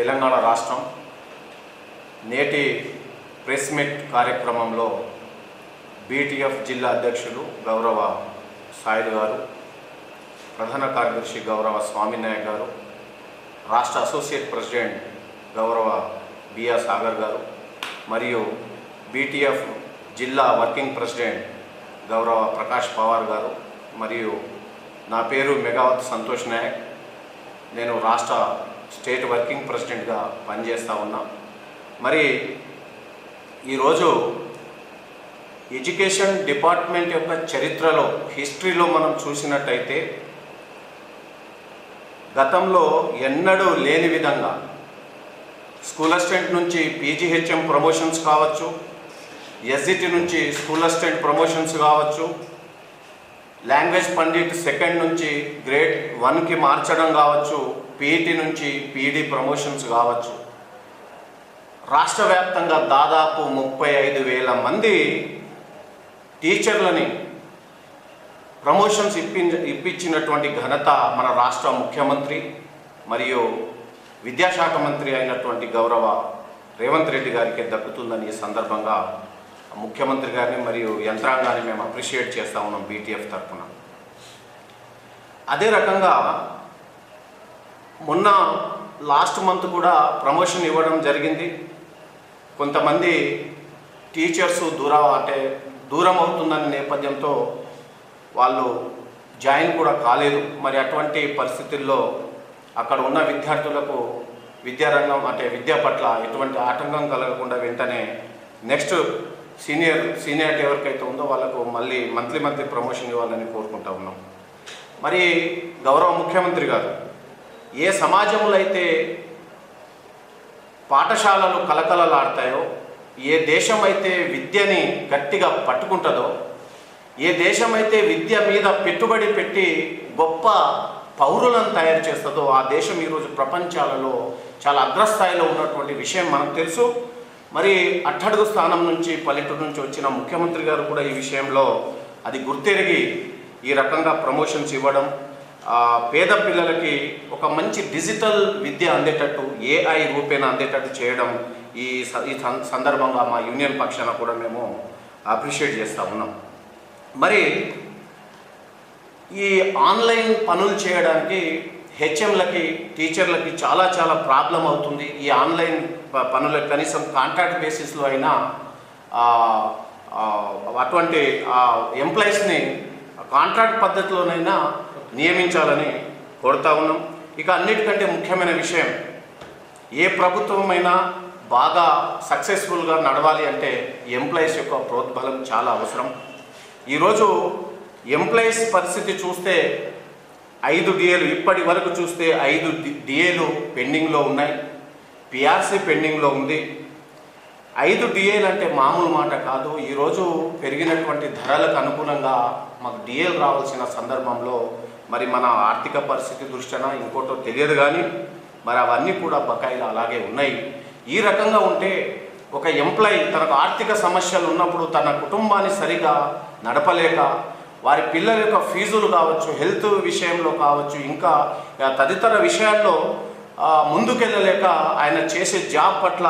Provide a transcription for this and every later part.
తెలంగాణ రాష్ట్రం నేటి press meet కార్యక్రమంలో బీటీఎఫ్ జిల్లా అధ్యక్షులు గౌరవ సాయిల్ గారు ప్రధాన కార్యదర్శి గౌరవ స్వామినాయక్ గారు రాష్ట్ర అసోసియేట్ ప్రెసిడెంట్ గౌరవ బిఆర్ సాగర్ గారు మరియు బీటీఎఫ్ జిల్లా వర్కింగ్ ప్రెసిడెంట్ గౌరవ ప్రకాష్ పవార్ గారు మరియు నా పేరు మెగావత్ సంతోష్ నాయక్. నేను రాష్ట్ర స్టేట్ వర్కింగ్ ప్రెసిడెంట్గా పనిచేస్తూ ఉన్నా. మరి ఈరోజు ఎడ్యుకేషన్ డిపార్ట్మెంట్ యొక్క చరిత్రలో హిస్టరీలో మనం చూసినట్టయితే గతంలో ఎన్నడూ లేని విధంగా స్కూల్ అసిస్టెంట్ నుంచి P G H M promotions కావచ్చు ఎస్జిటి నుంచి స్కూల్ అసిస్టెంట్ ప్రమోషన్స్ కావచ్చు లాంగ్వేజ్ పండిట్ సెకండ్ నుంచి గ్రేడ్ వన్కి మార్చడం కావచ్చు పీఈటీ నుంచి పీఈడి ప్రమోషన్స్ కావచ్చు. రాష్ట్ర వ్యాప్తంగా దాదాపు ముప్పై ఐదు వేల మంది టీచర్లని ప్రమోషన్స్ ఇప్పి ఇప్పించినటువంటి ఘనత మన రాష్ట్ర ముఖ్యమంత్రి మరియు విద్యాశాఖ మంత్రి అయినటువంటి గౌరవ రేవంత్ రెడ్డి గారికి దక్కుతుందని ఈ సందర్భంగా ముఖ్యమంత్రి గారిని మరియు యంత్రాంగాన్ని మేము అప్రిషియేట్ చేస్తూ ఉన్నాం బీటీఎఫ్ తరఫున. అదే రకంగా మొన్న లాస్ట్ మంత్ కూడా ప్రమోషన్ ఇవ్వడం జరిగింది. కొంతమంది టీచర్స్ దూర అంటే దూరం అవుతుందనే నేపథ్యంతో వాళ్ళు జాయిన్ కూడా కాలేదు. మరి అటువంటి పరిస్థితుల్లో అక్కడ ఉన్న విద్యార్థులకు విద్యారంగం అంటే విద్య పట్ల ఎటువంటి ఆటంకం కలగకుండా వెంటనే నెక్స్ట్ సీనియర్ సీనియారిటీ ఎవరికైతే ఉందో వాళ్ళకు మళ్ళీ మంత్లీ మంత్లీ ప్రమోషన్ ఇవ్వాలని కోరుకుంటా ఉన్నాం. మరి గౌరవ ముఖ్యమంత్రి గారు ఏ సమాజంలో అయితే పాఠశాలలు కలకలలాడతాయో ఏ దేశం అయితే విద్యని గట్టిగా పట్టుకుంటుందో ఏ దేశం అయితే విద్య మీద పెట్టుబడి పెట్టి గొప్ప పౌరులను తయారు చేస్తుందో ఆ దేశం ఈరోజు ప్రపంచాలలో చాలా అగ్రస్థాయిలో ఉన్నటువంటి విషయం మనకు తెలుసు. మరి అట్టడుగు స్థానం నుంచి పల్లెటూరు నుంచి వచ్చిన ముఖ్యమంత్రి గారు కూడా ఈ విషయంలో అది గుర్తెరిగి ఈ రకంగా ప్రమోషన్స్ ఇవ్వడం పేద పిల్లలకి ఒక మంచి డిజిటల్ విద్య అందేటట్టు ఏఐ రూపేణ అందేటట్టు చేయడం ఈ ఈ సందర్భంగా మా యూనియన్ పక్షాన కూడా మేము అప్రిషియేట్ చేస్తూ ఉన్నాం. మరి ఈ ఆన్లైన్ పనులు చేయడానికి హెచ్ఎంలకి టీచర్లకి చాలా చాలా ప్రాబ్లం అవుతుంది. ఈ ఆన్లైన్ పనులకు కనీసం కాంట్రాక్ట్ బేసిస్లో అయినా అటువంటి ఎంప్లాయీస్ని కాంట్రాక్ట్ పద్ధతిలోనైనా నియమించాలని కోరుతా ఉన్నాం. ఇక అన్నిటికంటే ముఖ్యమైన విషయం ఏ ప్రభుత్వమైనా బాగా సక్సెస్ఫుల్గా నడవాలి అంటే ఎంప్లాయీస్ యొక్క ప్రోద్బలం చాలా అవసరం. ఈరోజు ఎంప్లాయీస్ పరిస్థితి చూస్తే ఐదు డిఏలు ఇప్పటి వరకు చూస్తే ఐదు డిఏలు పెండింగ్లో ఉన్నాయి. పిఆర్సీ పెండింగ్లో ఉంది. ఐదు డిఏలు అంటే మామూలు మాట కాదు. ఈరోజు పెరిగినటువంటి ధరలకు అనుగుణంగా మాకు డిఏలు రావాల్సిన సందర్భంలో మరి మన ఆర్థిక పరిస్థితి దృష్ట్యా ఇంకోటో తెలియదు కానీ మరి అవన్నీ కూడా బకాయిలు అలాగే ఉన్నాయి. ఈ రకంగా ఉంటే ఒక ఎంప్లాయీ తనకు ఆర్థిక సమస్యలు ఉన్నప్పుడు తన కుటుంబాన్ని సరిగా నడపలేక వారి పిల్లల యొక్క ఫీజులు కావచ్చు హెల్త్ విషయంలో కావచ్చు ఇంకా తదితర విషయాల్లో ముందుకెళ్ళలేక ఆయన చేసే జాబ్ పట్ల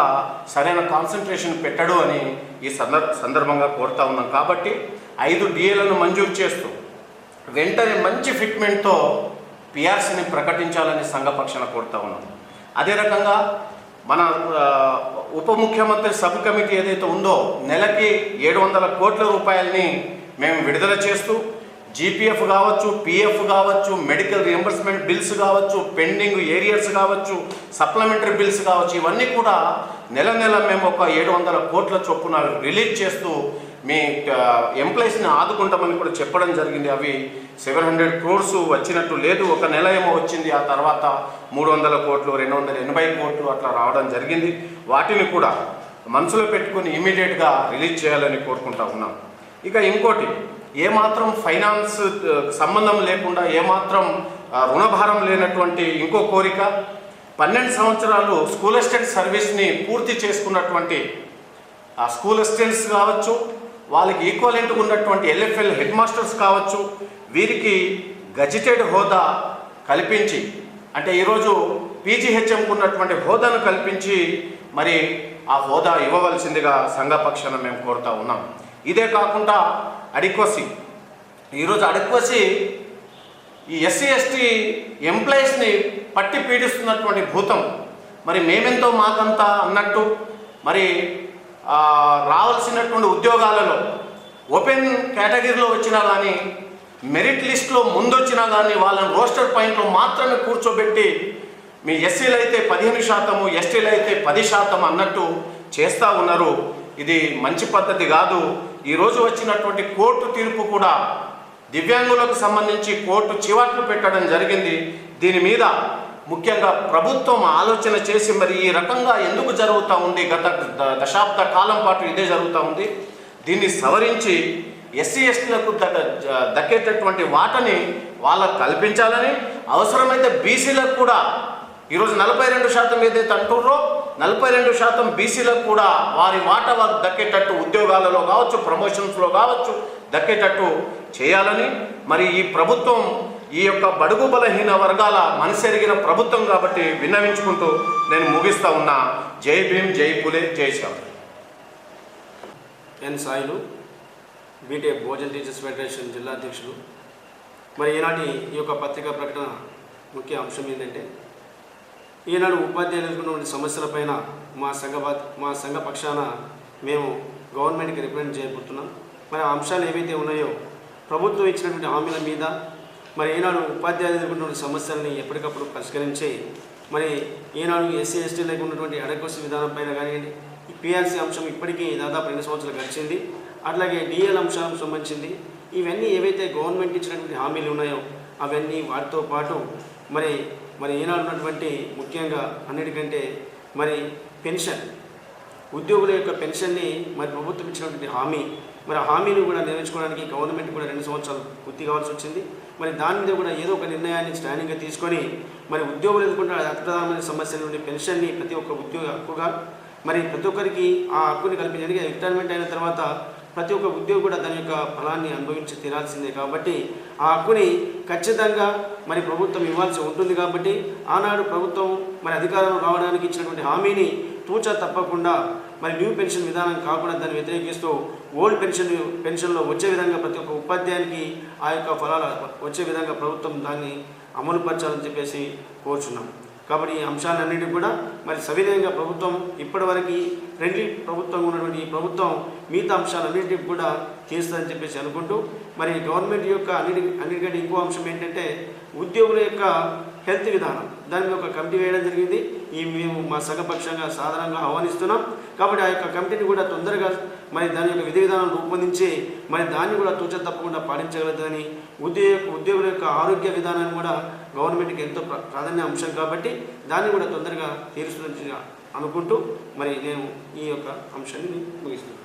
సరైన కాన్సన్ట్రేషన్ పెట్టడు అని ఈ సందర్ సందర్భంగా కోరుతా ఉన్నాం. కాబట్టి ఐదు డిఏలను మంజూరు చేస్తూ వెంటనే మంచి ఫిట్మెంట్తో పిఆర్సీని ప్రకటించాలని సంఘపక్షణ కోరుతా ఉన్నాం. అదే రకంగా మన ఉప ముఖ్యమంత్రి సబ్ కమిటీ ఏదైతే ఉందో నెలకి ఏడు వందల కోట్ల రూపాయలని మేము విడుదల చేస్తూ జీపీఎఫ్ కావచ్చు పిఎఫ్ కావచ్చు మెడికల్ రియంబర్స్మెంట్ బిల్స్ కావచ్చు పెండింగ్ ఏరియర్స్ కావచ్చు సప్లిమెంటరీ బిల్స్ కావచ్చు ఇవన్నీ కూడా నెల నెల మేము ఒక ఏడు వందల కోట్ల చొప్పున రిలీజ్ చేస్తూ మీ ఎంప్లాయీస్ని ఆదుకుంటామని కూడా చెప్పడం జరిగింది. అవి సెవెన్ హండ్రెడ్ క్రోర్స్ వచ్చినట్టు లేదు. ఒక నెల ఏమో వచ్చింది. ఆ తర్వాత మూడు వందల కోట్లు రెండు వందల ఎనభై కోట్లు అట్లా రావడం జరిగింది. వాటిని కూడా మనసులో పెట్టుకొని ఇమీడియట్గా రిలీజ్ చేయాలని కోరుకుంటా ఉన్నాం. ఇక ఇంకోటి ఏమాత్రం ఫైనాన్స్ సంబంధం లేకుండా ఏమాత్రం రుణభారం లేనటువంటి ఇంకో కోరిక పన్నెండు సంవత్సరాలు స్కూల్ అసిస్టెంట్ సర్వీస్ని పూర్తి చేసుకున్నటువంటి ఆ స్కూల్ అసిస్టెంట్స్ కావచ్చు వాళ్ళకి ఈక్వలెంట్ ఉన్నటువంటి ఎల్ఎఫ్ఎల్ హెడ్ మాస్టర్స్ కావచ్చు వీరికి గజిటెడ్ హోదా కల్పించి అంటే ఈరోజు పీజీహెచ్ఎంకు ఉన్నటువంటి హోదాను కల్పించి మరి ఆ హోదా ఇవ్వవలసిందిగా సంఘపక్షాన మేము కోరుతా ఉన్నాం. ఇదే కాకుండా అడిక్వసీ. ఈరోజు అడిక్వసి ఈ ఎస్సీ ఎస్టీ ఎంప్లాయీస్ని పట్టి పీడిస్తున్నటువంటి భూతం. మరి మేమెంతో మాకంతా అన్నట్టు మరి రావాల్సినటువంటి ఉద్యోగాలలో ఓపెన్ కేటగిరీలో వచ్చినా కానీ మెరిట్ లిస్ట్లో ముందొచ్చినా కానీ వాళ్ళని రోస్టర్ పాయింట్లో మాత్రమే కూర్చోబెట్టి మీ ఎస్సీలు అయితే పదిహేను శాతము ఎస్టీలు అయితే పది శాతం అన్నట్టు చేస్తూ ఉన్నారు. ఇది మంచి పద్ధతి కాదు. ఈరోజు వచ్చినటువంటి కోర్టు తీర్పు కూడా దివ్యాంగులకు సంబంధించి కోర్టు చివాట్లు పెట్టడం జరిగింది. దీని మీద ముఖ్యంగా ప్రభుత్వం ఆలోచన చేసి మరి ఈ రకంగా ఎందుకు జరుగుతూ ఉంది? గత దశాబ్ద కాలం పాటు ఇదే జరుగుతూ ఉంది. దీన్ని సవరించి ఎస్సీ ఎస్టీలకు దక్కేటటువంటి వాటని వాళ్ళకు కల్పించాలని అవసరమైతే బీసీలకు కూడా ఈరోజు నలభై రెండు శాతం ఏదైతే అంటుర్రో నలభై రెండు శాతం బీసీలకు కూడా వారి వాట వారు దక్కేటట్టు ఉద్యోగాలలో కావచ్చు ప్రమోషన్స్లో కావచ్చు దక్కేటట్టు చేయాలని. మరి ఈ ప్రభుత్వం ఈ యొక్క బడుగు బలహీన వర్గాల మనసెరిగిన ప్రభుత్వం కాబట్టి విన్నవించుకుంటూ నేను ముగిస్తా ఉన్నా. జై భీమ్ జై పులే జై శ్యామ్. ఎన్ సాయిలు బీటే భోజన్ టీచర్స్ ఫెడరేషన్ జిల్లా అధ్యక్షులు. మరి ఈనాటి ఈ యొక్క పత్రికా ప్రకటన ముఖ్య అంశం ఏంటంటే ఈనాడు ఉపాధ్యాయులు ఎదుర్కొన్నటువంటి సమస్యలపైన మా సంఘ మా సంఘ పక్షాన మేము గవర్నమెంట్కి రిప్రజెంట్ చేయబోతున్నాం. మరి ఆ అంశాలు ఏవైతే ఉన్నాయో ప్రభుత్వం ఇచ్చినటువంటి హామీల మీద మరి ఈనాడు ఉపాధ్యాయులు ఎదుర్కొన్నటువంటి సమస్యల్ని ఎప్పటికప్పుడు పరిష్కరించి మరి ఈనాడు ఎస్సీ ఎస్టీలకు ఉన్నటువంటి అడకొసి విధానం పైన కానివ్వండి ఈ పిఆర్సీ అంశం ఇప్పటికీ దాదాపు రెండు సంవత్సరాలు గడిచింది. అట్లాగే డిఎల్ అంశాలకు సంబంధించింది ఇవన్నీ ఏవైతే గవర్నమెంట్ ఇచ్చినటువంటి హామీలు ఉన్నాయో అవన్నీ వాటితో పాటు మరి మరి ఈనాడు ఉన్నటువంటి ముఖ్యంగా అన్నిటికంటే మరి పెన్షన్ ఉద్యోగుల యొక్క పెన్షన్ని మరి ప్రభుత్వం ఇచ్చినటువంటి హామీ మరి ఆ హామీని కూడా నిర్వహించుకోవడానికి గవర్నమెంట్ కూడా రెండు సంవత్సరాలు పూర్తి కావాల్సి వచ్చింది. మరి దాని మీద కూడా ఏదో ఒక నిర్ణయాన్ని స్టాండింగ్గా తీసుకొని మరి ఉద్యోగులు ఎదుర్కొంటే అతి ప్రధానమైన సమస్య నుండి పెన్షన్ని ప్రతి ఒక్క ఉద్యోగ హక్కుగా మరి ప్రతి ఒక్కరికి ఆ హక్కుని కల్పించడానికి రిటైర్మెంట్ అయిన తర్వాత ప్రతి ఒక్క ఉద్యోగి కూడా దాని యొక్క ఫలాన్ని అనుభవించి తీరాల్సిందే కాబట్టి ఆ హక్కుని ఖచ్చితంగా మరి ప్రభుత్వం ఇవ్వాల్సి ఉంటుంది కాబట్టి ఆనాడు ప్రభుత్వం మరి అధికారం రావడానికి ఇచ్చినటువంటి హామీని తూచా తప్పకుండా మరి న్యూ పెన్షన్ విధానం కాకుండా దాన్ని వ్యతిరేకిస్తూ ఓల్డ్ పెన్షన్ పెన్షన్లో వచ్చే విధంగా ప్రతి ఒక్క ఉపాధ్యాయునికి ఆ యొక్క ఫలాలు వచ్చే విధంగా ప్రభుత్వం దాన్ని అమలుపరచాలని చెప్పేసి కోరుచున్నాం. కాబట్టి ఈ అంశాలన్నింటినీ కూడా మరి సవినయంగా ప్రభుత్వం ఇప్పటివరకు ఫ్రెండ్లీ ప్రభుత్వం ఉన్నటువంటి ఈ ప్రభుత్వం మిగతా అంశాలన్నింటినీ కూడా తీస్తుందని చెప్పేసి అనుకుంటూ మరి గవర్నమెంట్ యొక్క అన్నిటి అన్నిటికంటే ఇంకో అంశం ఏంటంటే ఉద్యోగుల యొక్క హెల్త్ విధానం. దాని మీద ఒక కమిటీ వేయడం జరిగింది. ఈ మేము మా సంఘపక్షంగా సాధారణంగా ఆహ్వానిస్తున్నాం. కాబట్టి ఆ యొక్క కమిటీని కూడా తొందరగా మరి దాని యొక్క విధి విధానం రూపొందించి మరి దాన్ని కూడా తూచ తప్పకుండా పాటించగలదని ఉద్యోగ ఉద్యోగుల యొక్క ఆరోగ్య విధానాన్ని కూడా గవర్నమెంట్కి ఎంతో ప్రాధాన్య అంశం కాబట్టి దాన్ని కూడా తొందరగా తీరుస్తుందని అనుకుంటూ మరి నేను ఈ యొక్క అంశాన్ని ముగిస్తున్నాను.